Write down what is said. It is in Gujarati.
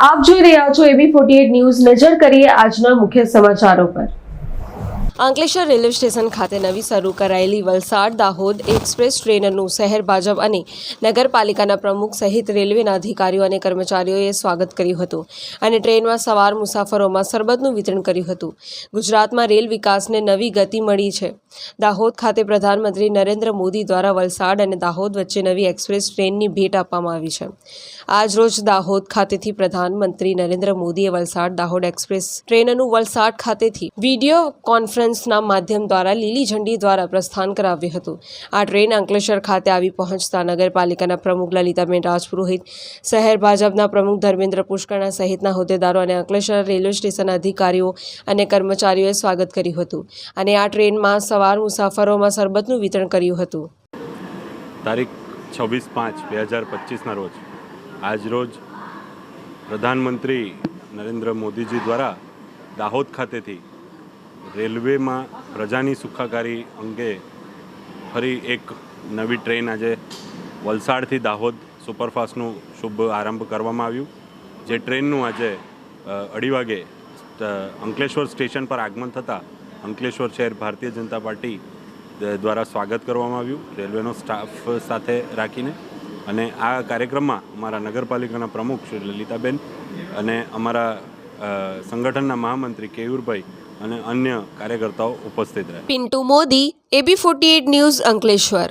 આપ જોઈ રહ્યા છો એબી ફોર્ટી એટ ન્યૂઝ નજર કરીએ આજના મુખ્ય સમાચારો પર. અંકલેશ્વર રેલવે સ્ટેશન ખાતે નવી શરૂ કરાયેલી વલસાડ દાહોદ એક્સપ્રેસ ટ્રેનનું શહેર ભાજપ અને નગરપાલિકાના પ્રમુખ સહિત રેલવેના અધિકારીઓ અને કર્મચારીઓએ સ્વાગત કર્યું હતું અને ટ્રેનમાં સવાર મુસાફરોમાં શરબતનું વિતરણ કર્યું હતું. ગુજરાતમાં રેલ વિકાસને નવી ગતિ મળી છે. દાહોદ ખાતે પ્રધાનમંત્રી નરેન્દ્ર મોદી દ્વારા વલસાડ અને દાહોદ વચ્ચે નવી એક્સપ્રેસ ટ્રેનની ભેટ આપવામાં આવી છે. આજ રોજ દાહોદ ખાતેથી પ્રધાનમંત્રી નરેન્દ્ર મોદીએ વલસાડ દાહોદ એક્સપ્રેસ ટ્રેનનું વલસાડ ખાતેથી વીડિયો કોન્ફરન્સના માધ્યમ દ્વારા લીલી ઝંડી દ્વારા પ્રસ્થાન કરાવ્યું હતું. આ ટ્રેન અંકલેશ્વર ખાતે આવી પહોંચતા નગરપાલિકાના પ્રમુખ લલિતાબેન રાજપુરોહિત, શહેર ભાજપના પ્રમુખ ધર્મેન્દ્ર પુષ્કરના સહિતના હોદ્દેદારો અને અંકલેશ્વર રેલવે સ્ટેશન અધિકારીઓ અને કર્મચારીઓએ સ્વાગત કર્યું હતું અને આ ટ્રેનમાં સવાર મુસાફરોમાં શરબતનું વિતરણ કર્યું હતું. તારીખ છવ્વીસ પાંચ બે હજાર પચીસના રોજ, આજ રોજ પ્રધાનમંત્રી નરેન્દ્ર મોદીજી દ્વારા દાહોદ ખાતેથી રેલવેમાં પ્રજાની સુખાકારી અંગે ફરી એક નવી ટ્રેન આજે વલસાડથી દાહોદ સુપરફાસ્ટનું શુભ આરંભ કરવામાં આવ્યું. જે ટ્રેનનું આજે અઢી વાગે અંકલેશ્વર સ્ટેશન પર આગમન થતાં અંકલેશ્વર શહેર ભારતીય જનતા પાર્ટી દ્વારા સ્વાગત કરવામાં આવ્યું, રેલવેનો સ્ટાફ સાથે રાખીને. અને આ કાર્યક્રમમાં અમારા નગરપાલિકાના પ્રમુખ શ્રી લલિતાબેન અને અમારા સંગઠનના મહામંત્રી કેયુરભાઈ અને અન્ય કાર્યકર્તાઓ ઉપસ્થિત રહ્યા Pintu Modi AB forty news Ankleshwar.